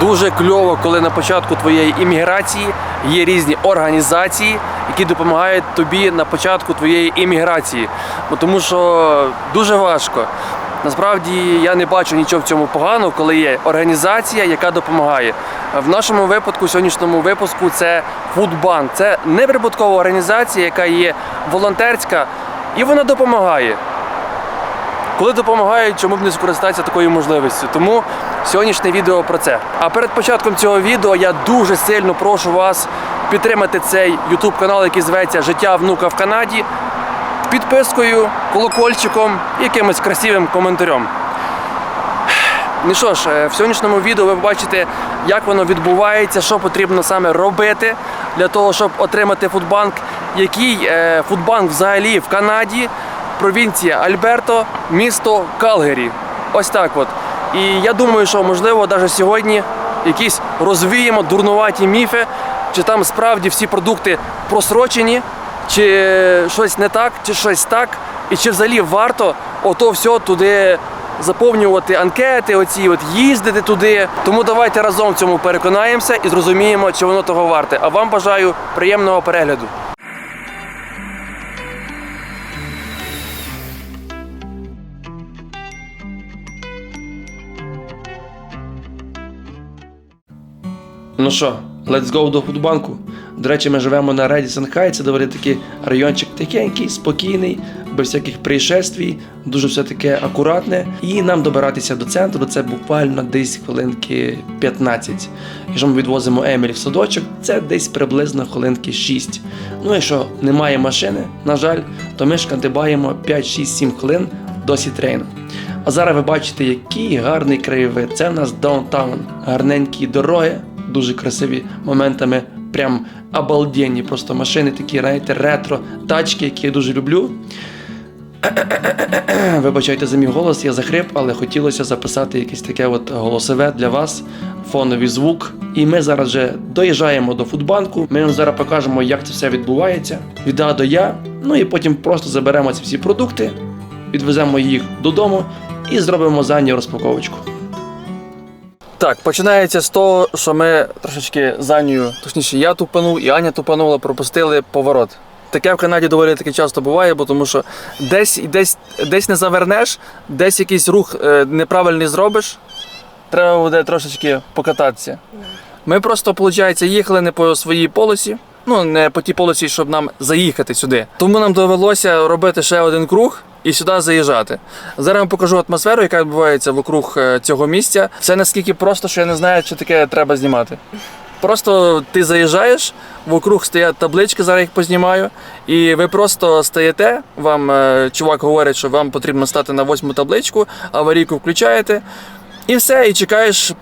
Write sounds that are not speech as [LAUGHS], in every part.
Дуже кльово, коли на початку твоєї імміграції є різні організації, які допомагають тобі на початку твоєї імміграції. Тому що дуже важко. Насправді я не бачу нічого в цьому поганого, коли є організація, яка допомагає. В нашому випадку, сьогоднішньому випуску, це Фудбанк. Це неприбуткова організація, яка є волонтерська, і вона допомагає. Коли допомагають, чому б не скористатися такою можливістю? Тому сьогоднішнє відео про це. А перед початком цього відео я дуже сильно прошу вас підтримати цей YouTube канал, який зветься Життя внука в Канаді, підпискою, колокольчиком і якимось красивим коментарем. Ну що ж, е, в сьогоднішньому відео ви побачите, як воно відбувається, що потрібно саме робити для того, щоб отримати фудбанк, який е, фудбанк взагалі в Канаді, провінція Альберто, місто Калгері. Ось так от. І я думаю, що можливо навіть сьогодні якісь розвіємо дурнуваті міфи, чи там справді всі продукти просрочені, чи щось не так, чи щось так, і чи взагалі варто ото все туди заповнювати анкети, оці от їздити туди. Тому давайте разом в цьому переконаємося і зрозуміємо, чи воно того варте. А вам бажаю приємного перегляду. Ну що, let's go до фудбанку. До речі, ми живемо на Redison High, це доволі такий райончик тихенький, спокійний, без всяких пришествій, дуже все таке акуратне. І нам добиратися до центру це буквально десь хвилинки 15. Якщо ми відвозимо Емілі в садочок, це десь приблизно хвилинки 6. Ну і що немає машини, на жаль, то ми шкандибаємо 5-6-7 хвилин до Сітрейну. А зараз ви бачите, який гарний краєвид. Це в нас даунтаун, гарненькі дороги, дуже красиві моментами, прям обалденні. Просто машини такі, знаєте, ретро, тачки, які я дуже люблю. [COUGHS] Вибачайте за мій голос, я захрип, але хотілося записати якесь таке от голосове для вас, фоновий звук. І ми зараз вже доїжджаємо до фудбанку. Ми вам зараз покажемо, як це все відбувається. Від А до Я. Ну і потім просто заберемо ці всі продукти, відвеземо їх додому і зробимо за нього розпаковочку. Так, починається з того, що ми трошечки з Анією, точніше, я тупанув і Аня тупанула, пропустили поворот. Таке в Канаді доволі таки часто буває, бо тому що десь, десь, десь не завернеш, десь якийсь рух е, неправильний зробиш, треба буде трошечки покататися. Ми просто, виходить, їхали не по своїй полосі, ну не по тій полосі, щоб нам заїхати сюди. Тому нам довелося робити ще один круг. І сюди заїжджати. Зараз я вам покажу атмосферу, яка відбувається вокруг е, цього місця. Це наскільки просто, що я не знаю, чи таке треба знімати. Просто ти заїжджаєш, вокруг стоять таблички, зараз їх познімаю, і ви просто стаєте. Вам е, чувак говорить, що вам потрібно стати на восьму табличку, аварійку включаєте, і все, і чекаєш.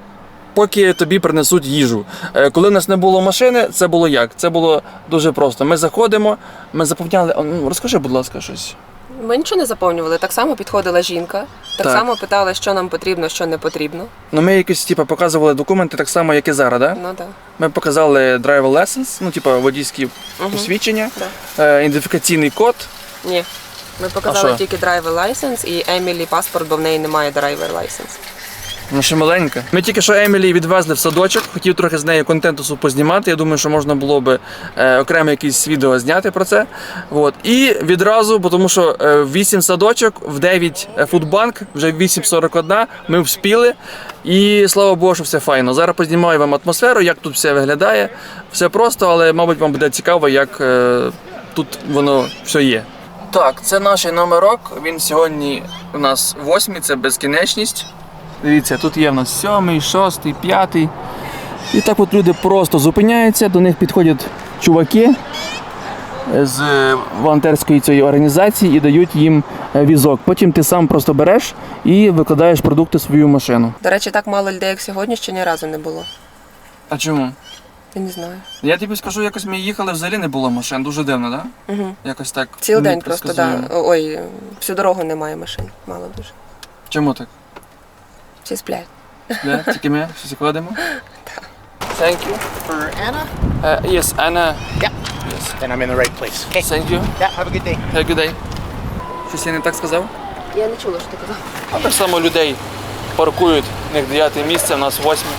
Поки тобі принесуть їжу. Е, Коли в нас не було машини, це було як? Це було дуже просто. Ми заходимо, ми заповняли. Ну, Розкажи, будь ласка, щось. Ми нічого не заповнювали. Так само підходила жінка, так, Так. само питала, що нам потрібно, що не потрібно. Ну, ми якось типу, показували документи так само, як і зараз, да? Ну так. Ми показали driver license, ну, типу, водійські посвідчення, Да. е, ідентифікаційний код. Ні. Ми показали що? тільки драйвер лайсенс і Емілі паспорт, бо в неї немає драйвер лайсенс. Ну, ще маленька. Ми тільки що Емілі відвезли в садочок, хотів трохи з нею контенту познімати. Я думаю, що можна було би е, окремо якісь відео зняти про це. От. І відразу, бо тому що е, 8 садочок, в 9 фудбанк, вже в 8.41 ми вспіли. І слава Богу, що все файно. Зараз познімаю вам атмосферу, як тут все виглядає. Все просто, але, мабуть, вам буде цікаво, як е, тут воно все є. Так, це наш номерок. Він сьогодні у нас восьмий, це безкінечність. Дивіться, тут є в нас сьомий, шостий, п'ятий. І так от люди просто зупиняються, до них підходять чуваки з волонтерської цієї організації і дають їм е, візок. Потім ти сам просто береш і викладаєш продукти в свою машину. До речі, так мало людей, як сьогодні, ще ні разу не було. А чому? Я не знаю. Я тобі скажу, якось ми їхали, взагалі не було машин. Дуже дивно, так? Да? Угу. Якось так. Цілий день просто, да. Ой, всю дорогу немає машин. Мало дуже. Чому так? Всі сплять. Да? Тільки ми щось кладемо? Thank you. For Anna? Uh, yes, Anna. Yeah. Then I'm in the right place. Okay. Thank you. Yeah, have a good day. Have a good day. Щось я не так сказав? Я не чула, що ти казав. А так само людей паркують, в них дев'яте місце, в нас восьме.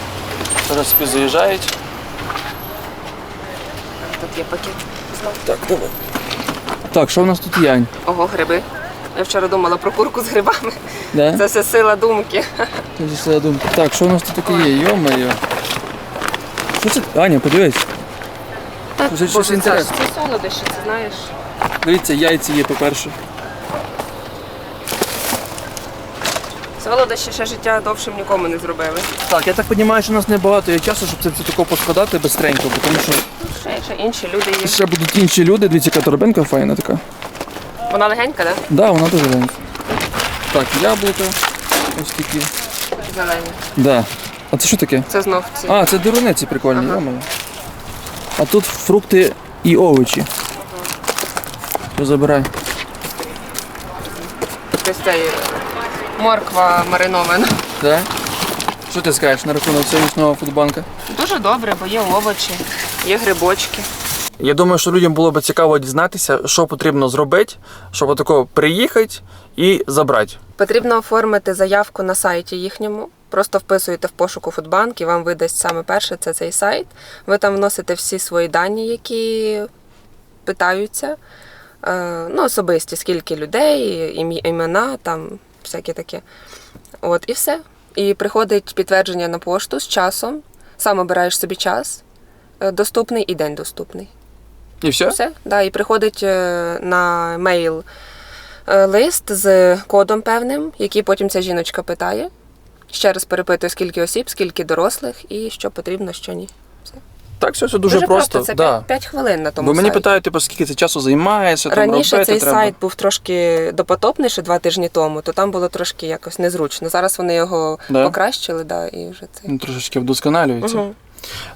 Зараз собі заїжджають. Тут є пакет. Так, давай. Так, що в нас тут є? Ань? Ого, гриби. Я вчора думала про курку з грибами. Да? Це все сила думки. Це все думка. Так, що у нас тут таке є? Йо-моє. Що це? Аня, подивись. Так, Вже щось інтересне. Це солодощі, це знаєш. Дивіться, яйці є, по-перше. Солодощі ще життя довшим нікому не зробили. Так, я так розумію, що у нас небагато є часу, щоб це все тако поскладати бистренько, бо тому що Ще, ще інші люди є. ще будуть інші люди. Дивіться, яка торбинка файна така. Вона легенька, так? Да, вона дуже маленька. Так, яблука. Ось такі. Зелені. Да. А це що таке? Це знов ці. А, це дурониці прикольні, Ага. А тут фрукти і овочі. Що забирай. Ось цей морква маринована. Да? Що ти скажеш на рахунок сьогоднішнього фудбанка? Дуже добре, бо є овочі, є грибочки. Я думаю, що людям було б цікаво дізнатися, що потрібно зробити, щоб отако приїхати і забрати. Потрібно оформити заявку на сайті їхньому. Просто вписуєте в пошуку Фудбанк і вам видасть саме перше це цей сайт. Ви там вносите всі свої дані, які питаються. Е, ну, особисті, скільки людей, імена, там всяке таке. От, і все. І приходить підтвердження на пошту з часом. Сам обираєш собі час е, доступний і день доступний. І все? Все, да, і приходить е, на мейл е, лист з кодом певним, який потім ця жіночка питає. Ще раз перепитує, скільки осіб, скільки дорослих і що потрібно, що ні. Так, все, все дуже, просто. Це да. 5, 5 хвилин на тому Бо мені сайті. питають, типу, скільки це часу займає, що там Раніше робити цей треба. сайт був трошки допотопніший два тижні тому, то там було трошки якось незручно. Зараз вони його Да? покращили, да, і вже це. Ну, Трошечки вдосконалюється. Угу.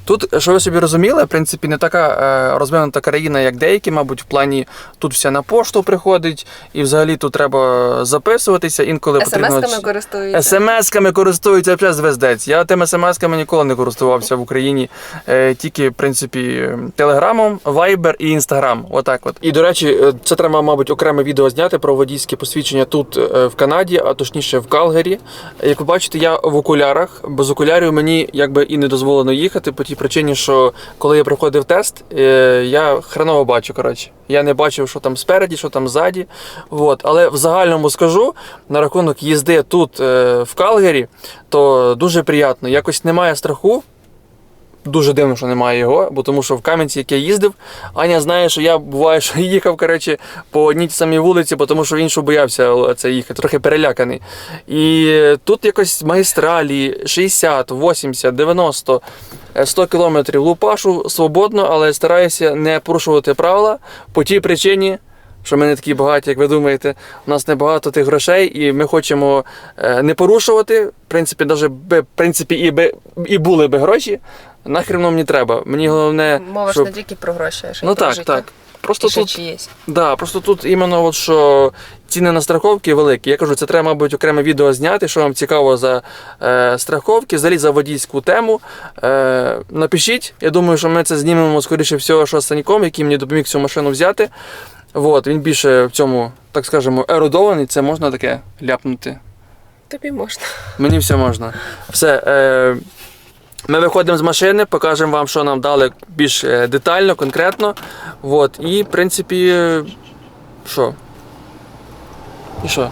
Тут, що ви собі розуміли, в принципі, не така е, розвинута країна, як деякі, мабуть, в плані тут все на пошту приходить, і взагалі тут треба записуватися, інколи потрібно. СМС-ками користуються. СМС-ками користуються вже звездець. Я тими смс-ками ніколи не користувався в Україні. Е, тільки, в принципі, телеграмом, Viber і Instagram. Отак от. І до речі, е, це треба, мабуть, окреме відео зняти про водійське посвідчення тут е, в Канаді, а точніше в Калгарі. Як ви бачите, я в окулярах. Без окулярів мені якби і не дозволено їхати по тій причині, що коли я проходив тест, е, я хреново бачу. Коротше. Я не бачив, що там спереді, що там ззаді. От. Але в загальному скажу на рахунок їзди тут е, в Калгарі, то дуже приємно. Якось немає страху. Дуже дивно, що немає його, бо тому що в Кам'янці, як я їздив, Аня знає, що я буває, що [LAUGHS] їхав коротше, по одній самій вулиці, бо тому що в іншу боявся це їхати, трохи переляканий. І тут якось магістралі 60, 80, 90, е, 100 кілометрів лупашу свободно, але стараюся не порушувати правила по тій причині. Що ми не такі багаті, як ви думаєте, у нас небагато тих грошей, і ми хочемо е, не порушувати. В принципі, навіть би, в принципі, і, би, і були би гроші. Нахрен воно мені треба. Мені головне, Мова ж щоб... не тільки про гроші, а ще й ну про так, життя. так. Просто ще тут. Да, просто тут іменно от що ціни на страховки великі. Я кажу, це треба, мабуть, окреме відео зняти, що вам цікаво за е, страховки, взагалі за водійську тему. Е, напишіть. Я думаю, що ми це знімемо, скоріше всього, що з Саньком, який мені допоміг цю машину взяти. От, він більше в цьому, так скажемо, ерудований, це можна таке ляпнути. Тобі можна. Мені все можна. Все. Е, ми виходимо з машини, покажемо вам, що нам дали більш е, детально, конкретно. От, і, в принципі, е, що? І що?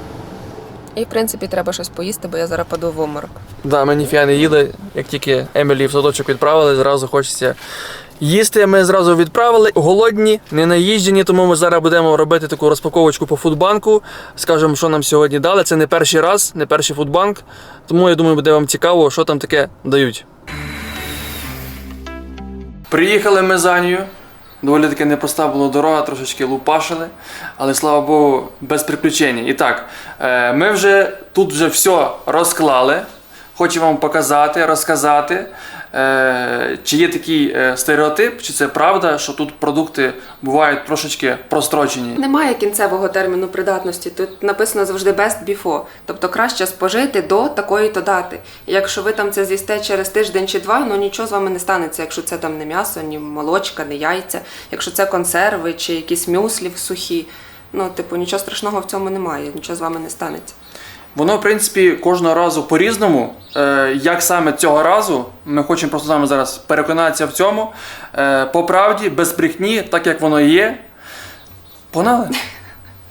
І в принципі треба щось поїсти, бо я зараз паду в обморок. Да, ми ніфіга не їли. Як тільки Емілі в садочок відправили, зразу хочеться їсти. Ми зразу відправили. Голодні, не наїжджені, тому ми зараз будемо робити таку розпаковочку по фудбанку. Скажемо, що нам сьогодні дали. Це не перший раз, не перший фудбанк. Тому я думаю, буде вам цікаво, що там таке дають. Приїхали ми за Анію. Доволі таки непроста була дорога, трошечки лупашили, але слава Богу, без приключень. І так, е, ми вже тут вже все розклали. Хочу вам показати, розказати, чи є такий е, стереотип, чи це правда, що тут продукти бувають трошечки прострочені. Немає кінцевого терміну придатності. Тут написано завжди best before, тобто краще спожити до такої-то дати. І якщо ви там це з'їсте через тиждень чи два, ну нічого з вами не станеться, якщо це там не м'ясо, ні молочка, ні яйця, якщо це консерви чи якісь мюслі сухі. Ну, типу, нічого страшного в цьому немає, нічого з вами не станеться. Воно, в принципі, кожного разу по-різному. Е, як саме цього разу, ми хочемо просто з вами зараз переконатися в цьому. Е, по правді, без брехні, так як воно є. Погнали. [LAUGHS]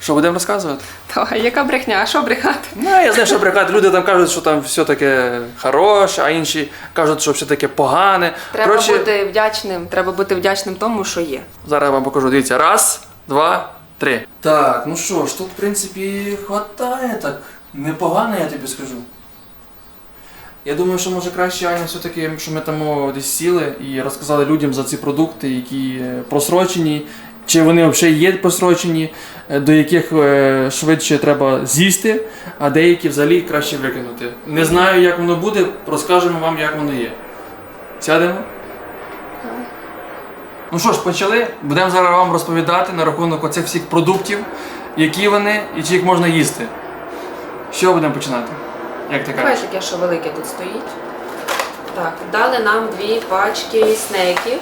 Що будемо розказувати? Та, яка брехня? А що брехати? Ну, я знаю, що брехати. Люди там кажуть, що там все таке хороше, а інші кажуть, що все таке погане. Треба Коротше, бути вдячним, треба бути вдячним тому, що є. Зараз я вам покажу. Дивіться. Раз, два, три. Так, ну що ж, тут, в принципі, хватає так. Непогано, я тобі скажу. Я думаю, що може краще, Аня, все-таки, що ми там десь сіли і розказали людям за ці продукти, які е, просрочені, чи вони взагалі є просрочені, е, до яких е, швидше треба з'їсти, а деякі взагалі краще викинути. Не знаю, як воно буде, розкажемо вам, як воно є. Сядемо? Ну що ж, почали. Будемо зараз вам розповідати на рахунок оцих всіх продуктів, які вони і чи їх можна їсти. Що будемо починати? Як ти кажеш? таке, що велике тут стоїть. Так, дали нам дві пачки снеків.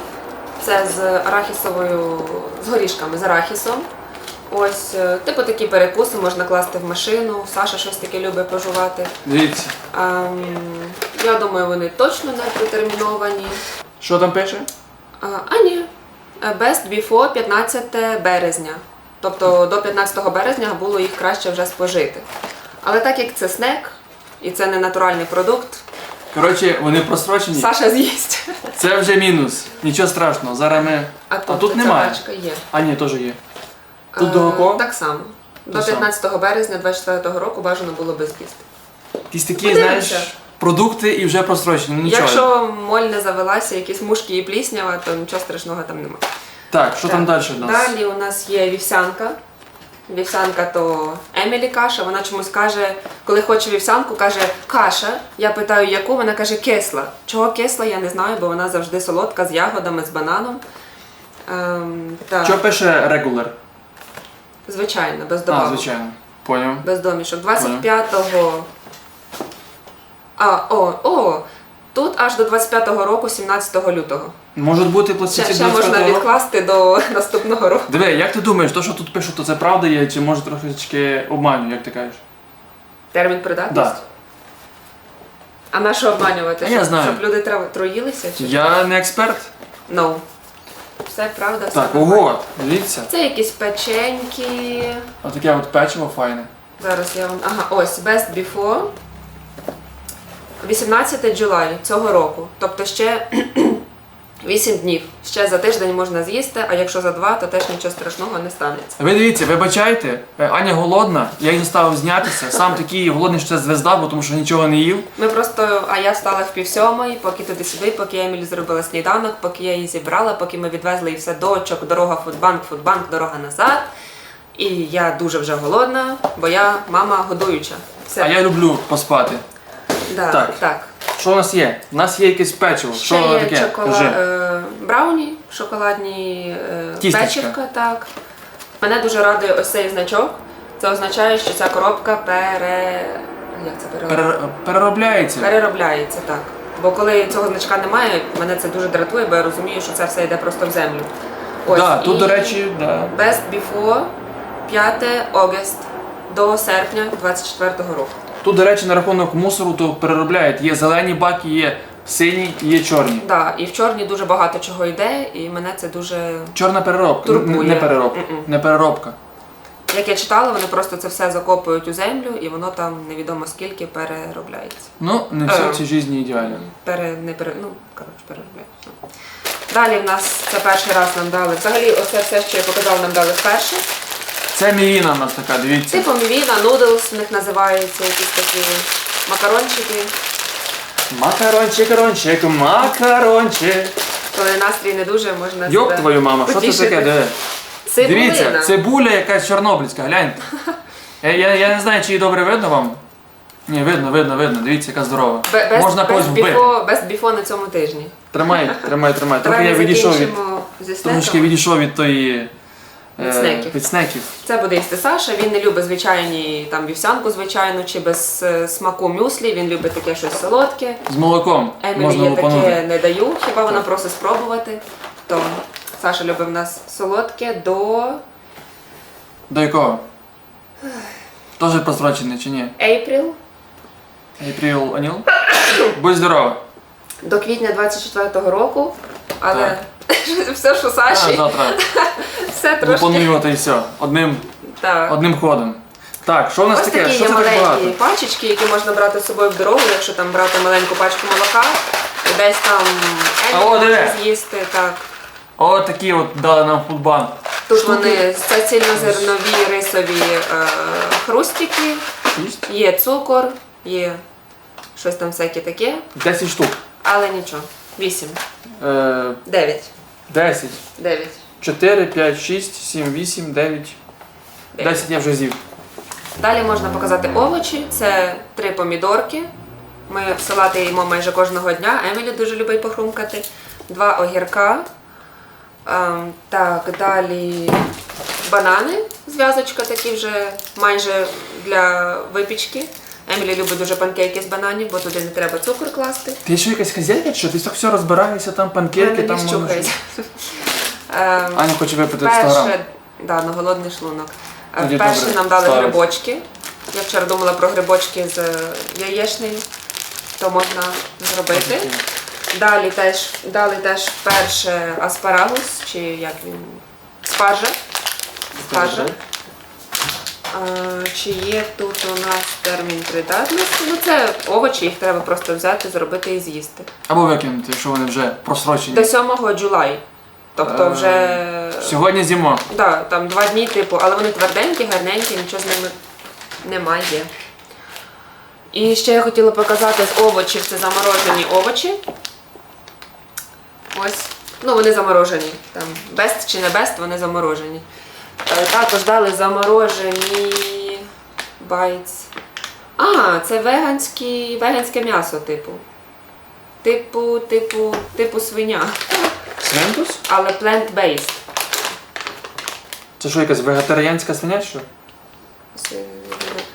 Це з арахісовою, з горішками, з арахісом. Ось, е, типу такі перекуси можна класти в машину. Саша щось таке любить пожувати. Дивіться. Ем, я думаю, вони точно не протерміновані. Що там пише? А, а ні. Е, Best before 15 березня. Тобто до 15 березня було їх краще вже спожити. Але так як це снек і це не натуральний продукт, Коротше, вони просрочені. Саша з'їсть. Це вже мінус. Нічого страшного. Зараз ми. А тут, тут немає. є. А ні, теж є. Тут Е, до якого? Так само. До 15 березня 24 року бажано було би з'їсти. Якісь такі, Подивимося. знаєш, продукти і вже просрочені. Ну нічого. Якщо моль не завелася, якісь мушки і пліснява, то нічого страшного там немає. Так, що там далі в нас? Далі у нас є вівсянка. Вівсянка то Емілі каша. Вона чомусь каже, коли хоче вівсянку, каже каша. Я питаю, яку вона каже кисла. Чого кисла, я не знаю, бо вона завжди солодка з ягодами, з бананом. Ем, так, Що пише регуляр? звичайно, без А, звичайно. Поняв. Без домішок. 25-го. А, о, о! Тут аж до 25-го року, 17 лютого. Можуть бути Ще, пластиці ще можна відкласти до наступного року. Диви, як ти думаєш, то, що тут пишуть, то це правда є, чи може трошечки обманю, як ти кажеш? Термін придатності? Да. А на що обманювати? Я Щоб- знаю. Щоб люди тра- троїлися? Чи Я не експерт. No. Все правда, все Так, нормально. ого, дивіться. Це якісь печеньки. Отаке от печиво файне. Зараз я вам. Ага, ось Best Before. 18 July цього року. Тобто ще 8 днів. Ще за тиждень можна з'їсти, а якщо за два, то теж нічого страшного не станеться. Ви дивіться, вибачайте, е, Аня голодна, я їй заставив знятися. Сам такий голодний, що це звезда, бо тому що нічого не їв. Ми просто, а я встала в пів сьомої, поки туди-сюди, поки Емілі зробила сніданок, поки я її зібрала, поки ми відвезли її все до очок, дорога фудбанк, фудбанк, дорога назад. І я дуже вже голодна, бо я мама годуюча. Все. А я люблю поспати. да, так. так. Що у нас є? У нас є якесь печиво. Ще Що є таке? чокола... Кажи. е, брауні, шоколадні е, Тістечка. печивка, так. Мене дуже радує ось цей значок. Це означає, що ця коробка пере... Як це пере... Перер- Переробляється. переробляється, так. Бо коли цього значка немає, мене це дуже дратує, бо я розумію, що це все йде просто в землю. Ось, Да, тут, і до речі, да. Best Before 5 August до серпня 24-го року. Тут, до речі, на рахунок мусору, то переробляють. Є зелені баки, є сині є чорні. Да, і в чорні дуже багато чого йде, і мене це дуже. Чорна переробка. Турбує. Не переробка. Мгм. Не переробка. Як я читала, вони просто це все закопують у землю, і воно там невідомо скільки переробляється. Ну, не все Е. в цій житті ідеально. Пере, не пере, ну, коротше, переробляється. Далі в нас це перший раз нам дали. Взагалі, оце все, що я показала, нам дали вперше. Це мівіна у нас така, дивіться. Типу мівіна, нудлс в них називаються, якісь такі макарончики. Макарончик, рончик, макарончик. Коли настрій не дуже, можна Йоп себе твою мама, що це потішити. таке? Диви. Цибулина. Дивіться, цибуля якась чорнобильська, гляньте. [LAUGHS] Я, я, я не знаю, чи її добре видно вам. Ні, видно, видно, видно. Дивіться, яка здорова. Бе- без, Можна когось без, вбити. біфо, без біфо на цьому тижні. Тримай, тримай, тримай. Трохи Давай я ми відійшов від. закінчимо зі Трошки снеками. відійшов від тої. Від е, снеків. Від снеків. Це буде їсти Саша. Він не любить звичайні там вівсянку, звичайну чи без е, смаку мюслі. Він любить таке щось солодке. З молоком. Емілі Можна я таке лупанути. не даю, хіба вона просить спробувати. То Саша любить в нас солодке до До якого? Теж просрочений чи ні? April April Аніл? Будь здорова. до квітня 24-го року, але [LAUGHS] все, що А, Саші, завтра [LAUGHS] все трошки. і все. Одним, Так. одним ходом. Так, що у нас Ось таке? такі Що є це так маленькі багато? пачечки, які можна брати з собою в дорогу, якщо там брати маленьку пачку молока, і десь там А, о, диви. можна з'їсти. Так. О, такі от дали нам фудбан. Тут вони це цільнозернові рисові е, хрустики, є цукор, є щось там всяке таке, 10 штук. але нічого. Вісім. Е, Дев'ять. 10. Дев'ять. 4, 5, 6, 7, 8, 9. 10 я вже з'їв. Далі можна показати овочі. Це три помідорки. Ми салати їмо майже кожного дня. Емілі дуже любить похрумкати. Два огірка. Ем, так, далі банани. Зв'язочка такі вже майже для випічки. Емілі любить дуже панкейки з бананів, бо туди не треба цукор класти. Ти що якась хазяйка, що? ти так все розбираєшся, там панкейки, там. Ем, Аня хоче випити 100 грам. Перше, да, на голодний шлунок. Е, Тоді Перше добре, нам дали ставить. грибочки. Я вчора думала про грибочки з яєчнею, то можна зробити. Далі теж дали теж перше аспарагус, чи як він спаржа. Спаржа. Чи є тут у нас термін придатності? Ну це овочі, їх треба просто взяти, зробити і з'їсти. Або викинути, якщо вони вже просрочені. До 7 Джулай. Тобто Е, вже Сьогодні з'їмо. Да, там два дні, типу, але вони тверденькі, гарненькі, нічого з ними немає. І ще я хотіла показати з овочів, це заморожені овочі. Ось. Ну, вони заморожені. Там бест чи не бест, вони заморожені. Також дали заморожені байтс. А, це веганські, веганське м'ясо, типу. Типу, типу, типу свиня. Свинтус? Але plant-based. Це що, якась вегетаріанська свиня, що?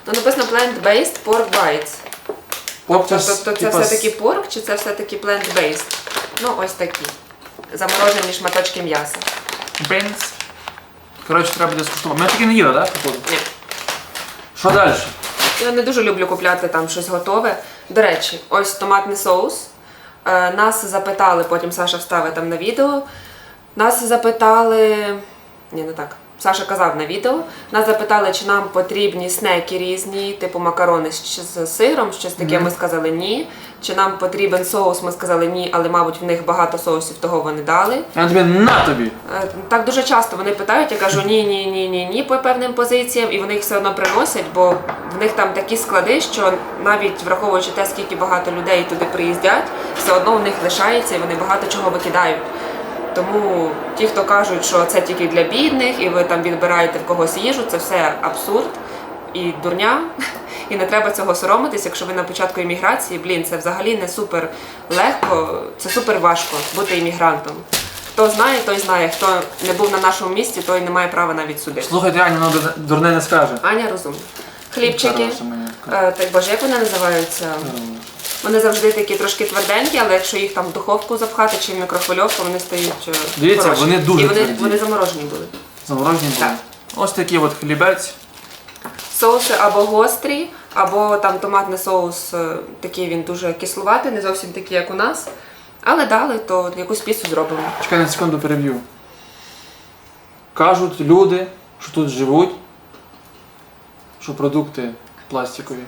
Ну, написано plant-based pork bites. Тобто, Тобто це типа, все-таки порк чи це все-таки plant-based? Ну, ось такі. Заморожені шматочки м'яса. Бенц. Коротше, треба буде скуштувати. Ми таки не їли, так? походу? Ні. Що далі? Я не дуже люблю купляти там щось готове. До речі, ось томатний соус. Е, Нас запитали, потім Саша вставить там на відео. Нас запитали. Ні, не так. Саша казав на відео. Нас запитали, чи нам потрібні снеки різні, типу макарони з, з сиром, щось таке. Ми сказали ні. Чи нам потрібен соус, ми сказали ні, але, мабуть, в них багато соусів, того вони дали. Я тобі на тобі. Е, Так дуже часто вони питають, я кажу ні, ні, ні, ні, ні по певним позиціям, і вони їх все одно приносять, бо в них там такі склади, що навіть враховуючи те, скільки багато людей туди приїздять, все одно у них лишається і вони багато чого викидають. Тому ті, хто кажуть, що це тільки для бідних, і ви там відбираєте в когось їжу, це все абсурд і дурня. І не треба цього соромитись, якщо ви на початку імміграції, блін, це взагалі не супер легко, це супер важко бути іммігрантом. Хто знає, той знає. Хто не був на нашому місці, той не має права навіть судити. Слухайте, Аня, ну дурне- дурне не скаже. Аня розумна. Хлібчики. Е, так боже, як вони називаються? Вони завжди такі трошки тверденькі, але якщо їх там в духовку запхати чи в мікрохвильовку, вони стають. е, Дивіться, хороші. вони дуже І вони, тверді. вони заморожені були. Заморожені були. Так. Ось такий от хлібець. Соуси або гострі, або там томатний соус, е, такий він дуже кислуватий, не зовсім такий, як у нас. Але дали, то якусь пісу зробимо. Чекай на секунду переб'ю. Кажуть люди, що тут живуть, що продукти пластикові.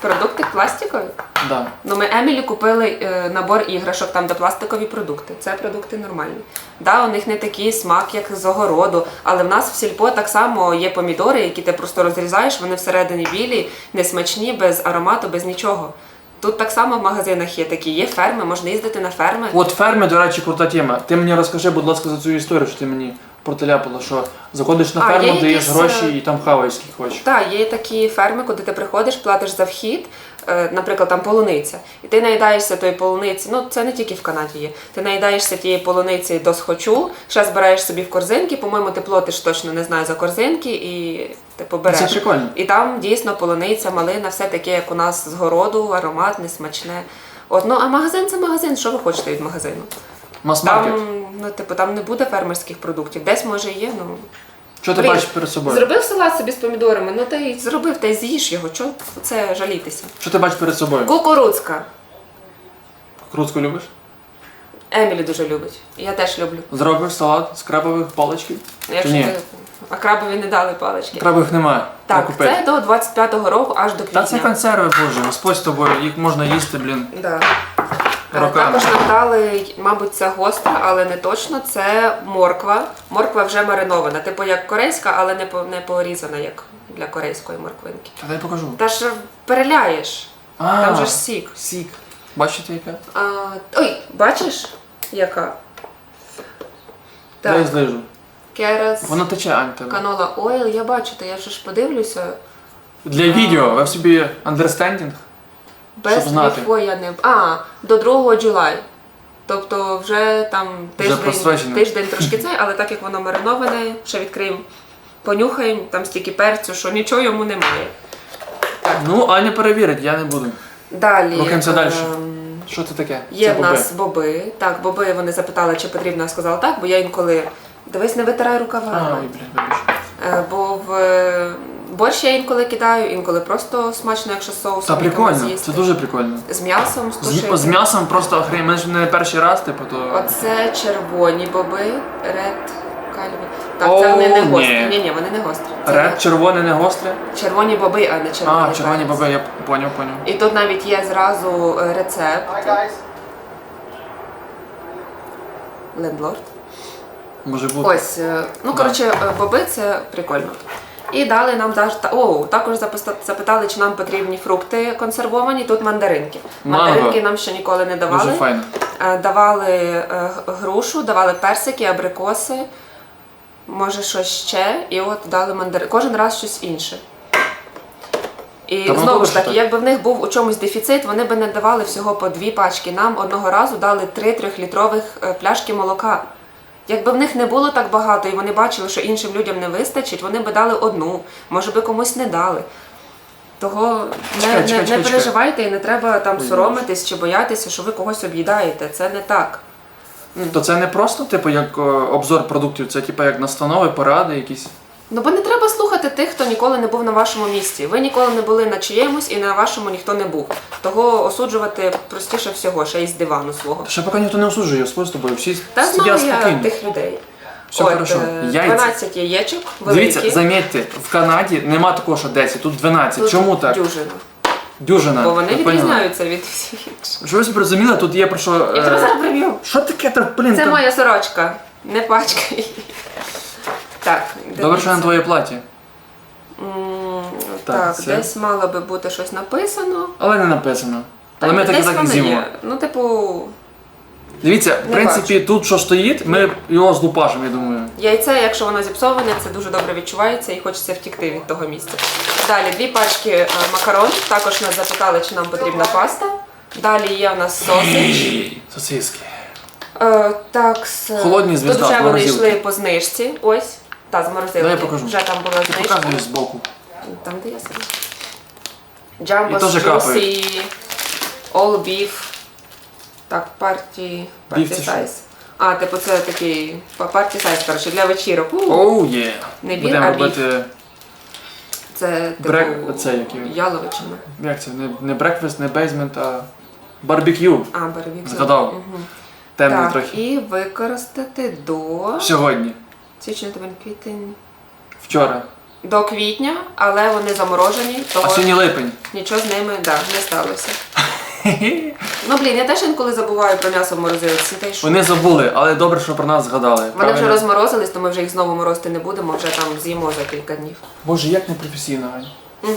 Продукти пластикові. Да. Ну, ми Емілі купили е, набор іграшок, там де пластикові продукти. Це продукти нормальні. Да, у них не такий смак, як з огороду, але в нас в сільпо так само є помідори, які ти просто розрізаєш, вони всередині білі, несмачні, без аромату, без нічого. Тут так само в магазинах є такі, є ферми, можна їздити на ферми. От ферми, до речі, крута тема. Ти мені розкажи, будь ласка, за цю історію, що ти мені протеляпала, що заходиш на А, ферму, є даєш якісь, гроші е, і там хаваєш скільки хочеш. Так, є такі ферми, куди ти приходиш, платиш за вхід, е, наприклад, там полуниця, і ти наїдаєшся тої полуниці. Ну це не тільки в Канаді є. Ти наїдаєшся тієї полуниці до схочу, ще збираєш собі в корзинки. По-моєму, ти платиш точно не знаю за корзинки і типу береш. Це прикольно. І там дійсно полуниця, малина, все таке, як у нас з городу, ароматне, смачне. От, ну а магазин це магазин. Що ви хочете від магазину? Мас-маркет. Там, ну, типу, там не буде фермерських продуктів. Десь може є, ну Що ти Блін, бачиш перед собою? Зробив салат собі з помідорами, ну ти й зробив, та й з'їж його. Чого це жалітися? Що ти бачиш перед собою? Кукурудзка. Крутку любиш? Емілі дуже любить. Я теж люблю. Зробиш салат з крабових паличків? Чи ні? ти... А крабові не дали палички. Крабових немає. Так, Треба купити. це до 25-го року аж до квітня. Та це консерви, боже, господь з тобою, їх можна їсти, блін. Да. Е, Роками. Також нам дали, мабуть, це гостра, але не точно. Це морква. Морква вже маринована, типу як корейська, але не по- не порізана, як для корейської морквинки. Та дай покажу. Та ж переляєш. А, Там же ж сік. Сік. Бачите яка? А, ой, бачиш, яка? Дай Так, злижу. керас, Воно тече, Ань, тебе. канола ойл, я бачу, то я вже ж подивлюся. Для відео, ви собі understanding? Без Щоб знати. я не. А, до 2 July. Тобто вже там тиждень, просрочено. тиждень трошки [LAUGHS] цей, але так як воно мариноване, ще відкриємо, понюхаємо, там стільки перцю, що нічого йому немає. Ну, Аня перевірить, я не буду. Далі. Рухаємося далі. ем, Що це таке? Є це в боби. нас боби. Так, боби вони запитали, чи потрібно, я сказала так, бо я інколи. Дивись, не витирай рукава. Ай, блін, вибач. Е, Бо в е, борщ я інколи кидаю, інколи просто смачно, якщо з соусом. Та прикольно, з'їсти. це дуже прикольно. З м'ясом, з З, з м'ясом просто охрень, мене ж не перший раз, типу, то. Оце червоні боби, ред кальві. Так, це вони не гострі. Ні, ні, вони не гострі. Це Ред, червоне, не гостре. червоні боби, а не червоні. А, червоні перець. баби, я поняв, поняв. І тут навіть є зразу е, рецепт. Hi, guys. Лендлорд. Може бути. Ось, е, ну коротше, е, боби це прикольно. І дали нам та- та- о, також запитали, чи нам потрібні фрукти консервовані. Тут мандаринки. Мандаринки нам ще ніколи не давали. Дуже файно. Е, Давали е, грушу, давали персики, абрикоси, може щось ще, і от дали мандарин. Кожен раз щось інше. І Та знову ж таки, якби в них був у чомусь дефіцит, вони би не давали всього по дві пачки. Нам одного разу дали три трьохлітрових е, пляшки молока. Якби в них не було так багато, і вони бачили, що іншим людям не вистачить, вони би дали одну, може би комусь не дали. Того не, Чекай, не, чекай, не чекай, переживайте і не треба там соромитись чи боятися, що ви когось об'їдаєте. Це не так. То це не просто, типу, як о, обзор продуктів, це типу як настанови, поради якісь. Ну бо не треба слухати тих, хто ніколи не був на вашому місці. Ви ніколи не були на чиємусь і на вашому ніхто не був. Того осуджувати простіше всього, ще й з дивану свого. Ще поки ніхто не осуджує, господь з тобою, всі Та сидять знаю я спокійно. тих людей. Все От, хорошо. е, Яйця. 12 яєчок, великі. Дивіться, замітьте, в Канаді нема такого, що 10, тут 12. Тут Чому так? Дюжина. Дюжина. Бо вони відрізняються від всіх інших. Що ви собі розуміли, тут є про що. Я тебе е, зараз приб'ю. Що таке та блін? Це моя сорочка, не пачкай. Так, Добре, що на твоє платі. М, Так, Так, це- десь мало би бути щось написано. Але не написано. Але ми так і десь так воно з'їмо. є. Ну, типу, Дивіться, в Не принципі, тут що стоїть, ми його злупашимо, я думаю. яйце, якщо воно зіпсоване, це дуже добре відчувається і хочеться втікти від того місця. Далі дві пачки е, макарон. Також нас запитали, чи нам потрібна паста. Далі є у нас сосич. Сосиски. Е, так, з... Холодні звізда, Тут вже вони йшли по знижці. Ось. Та, з морозилки. Я покажу. Вже там була Ти знижка. показуєш збоку. Там, де я сидю. Jumbo теж Juicy, All Beef. Так, парті, парті це що? сайз. А, типу це такий парті сайз, коротше, для вечірок. У, Оу є. Не бір, Будемо а робити. Це типу брек- оце який? яловичина. Як це? Не, не брекфест, не бейзмент, а барбекю. А, барбекю. Згадав. Темний Так, трохи. і використати до Сьогодні. Січня, тепер квітень. Вчора. До квітня, але вони заморожені, А сьогодні липень. нічого з ними да, не сталося. [LAUGHS] Ну блін, я теж інколи забуваю про м'ясо в морозилці. Та й що? Вони забули, але добре, що про нас згадали. Вони вже Правильно? розморозились, то ми вже їх знову морозити не будемо, вже там з'їмо за кілька днів. Боже, як непрофесійно. М.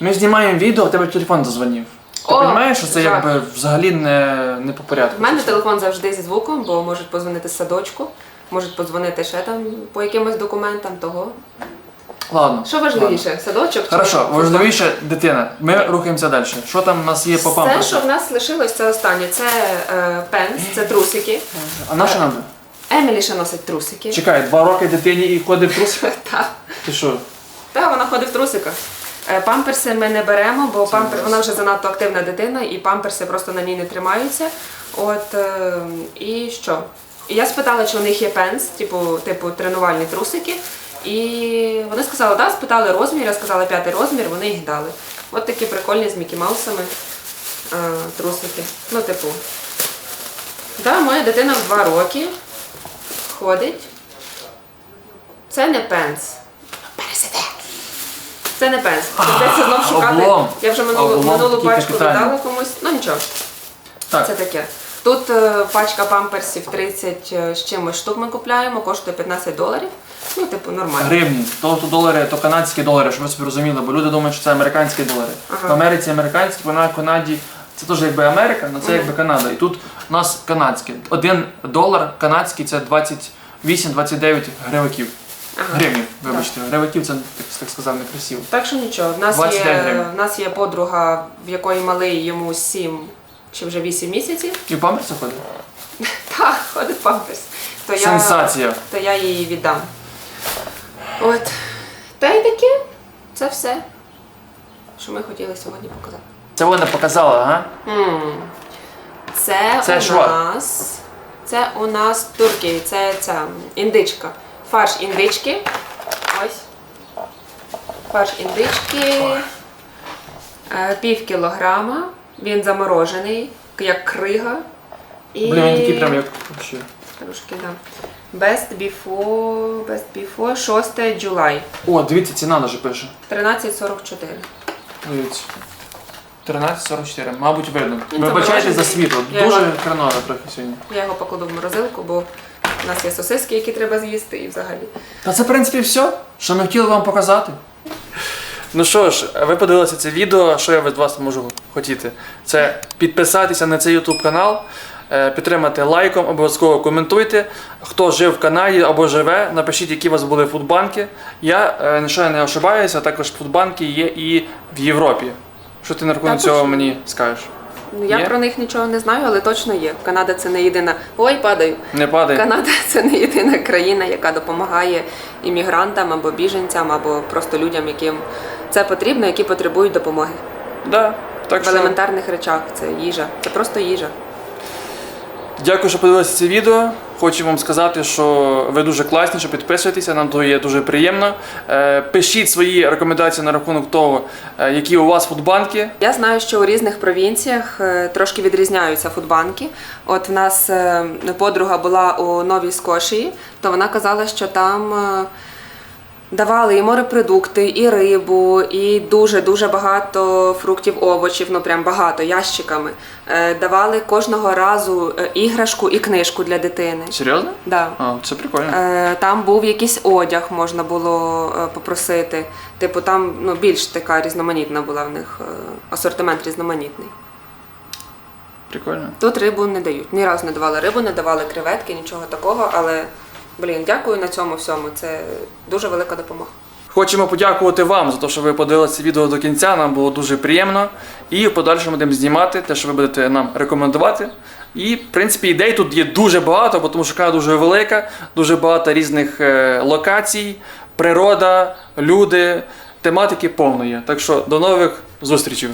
Ми знімаємо відео, а тебе телефон дозвонив. Ти О, розумієш, що це жах. якби взагалі не, не по порядку. У мене телефон завжди зі звуком, бо можуть подзвонити з садочку, можуть подзвонити ще там по якимось документам того. Ладно. Що важливіше, садочок чи Хорошо, футбол? важливіше дитина. Ми рухаємося далі. Що там у нас є по Все, памперсу? що в нас лишилось, це останнє. Це е, пенс, це трусики. А на що нам? Емілі ще носить трусики. Чекай, два роки дитині і ходить в трусиках? [LAUGHS] Так. Ти що? Та вона ходить в трусиках. Е, Памперси ми не беремо, бо пампер... вона вже занадто активна дитина, і памперси просто на ній не тримаються. От е, і що? І я спитала, чи у них є пенс, типу, типу тренувальні трусики. І вони сказали, да, спитали розмір, я сказала п'ятий розмір, вони їх дали. От такі прикольні з Мікі Маусами е, трусики. Ну, типу. Да, моя дитина в два роки ходить. Це не пенс. Пересиде. Це не пенс. Придеться знов шукати. облом. Я вже минулу, Облом минулу капітальний. віддала комусь. Ну нічого. Так. Це таке. Тут е, пачка памперсів 30 з чимось штук ми купляємо, коштує 15 доларів. Ну, типу, нормально. Гривні, то, то долари, то канадські долари, щоб ви собі розуміли, бо люди думають, що це американські долари. Ага. В Америці американські, бо на Канаді це теж якби Америка, але це якби Канада. І тут у нас канадські. Один долар канадський це 28-29 гривиків. Ага. Гривнів, вибачте, гривиків це так, так сказав некрасиво. Так що нічого. В нас, є, в нас є подруга, в якої малий йому 7 чи вже 8 місяців. І в памперсі ходить? [LAUGHS] Так, ходить памперс. То я, Сенсація. то я її віддам. От. Та й таке. Це все, що ми хотіли сьогодні показати. Це вона показала, ага? Це, Це у що? нас. Це у нас турки, це ця індичка. Фарш індички. Ось. Фарш індички. Е, Пів кілограма. Він заморожений, як крига. І... Блін, він такий прям як вообще. Трошки, да. Best before, best before 6 July. О, дивіться, ціна даже пише. 13.44. Дивіться. 13.44, мабуть, видно. Він Вибачайте за світло. Я Дуже його- хреново трохи сьогодні. Я його покладу в морозилку, бо у нас є сосиски, які треба з'їсти і взагалі. Та це, в принципі, все, що ми хотіли вам показати. Ну що ж, ви подивилися це відео, що я від вас можу хотіти? Це підписатися на цей YouTube канал, е, підтримати лайком, обов'язково коментуйте. Хто жив в Канаді або живе, напишіть, які у вас були фудбанки. Я, нічого не ошибаюся, також фудбанки є і в Європі. Що ти на рахунок цього мені скажеш? Ну, я Є? про них нічого не знаю, але точно є. Канада це не єдина. Ой, падаю. Не падай. Канада це не єдина країна, яка допомагає іммігрантам або біженцям, або просто людям, яким це потрібно, які потребують допомоги. Да. Так В що... елементарних речах це їжа. Це просто їжа. Дякую, що подивилися це відео. Хочу вам сказати, що ви дуже класні, що підписуєтеся, нам то є дуже приємно. Е, Пишіть свої рекомендації на рахунок того, е, які у вас фудбанки. Я знаю, що у різних провінціях е, трошки відрізняються фудбанки. От в нас подруга була у Новій Скошії, то вона казала, що там давали і морепродукти, і рибу, і дуже дуже багато фруктів, овочів, ну прям багато ящиками. Е, Давали кожного разу е, іграшку і книжку для дитини. Серйозно? Да. А, це прикольно. Е, Там був якийсь одяг, можна було попросити. Типу, там ну, більш така різноманітна була в них асортимент різноманітний. Прикольно. Тут рибу не дають. Ні разу не давали рибу, не давали креветки, нічого такого, але блін, дякую на цьому всьому. Це дуже велика допомога. Хочемо подякувати вам за те, що ви подивилися відео до кінця. Нам було дуже приємно. І в подальшому будемо знімати те, що ви будете нам рекомендувати. І, в принципі, ідей тут є дуже багато, тому що Канада дуже велика, дуже багато різних е, локацій, природа, люди, тематики повно. Так що до нових зустрічей.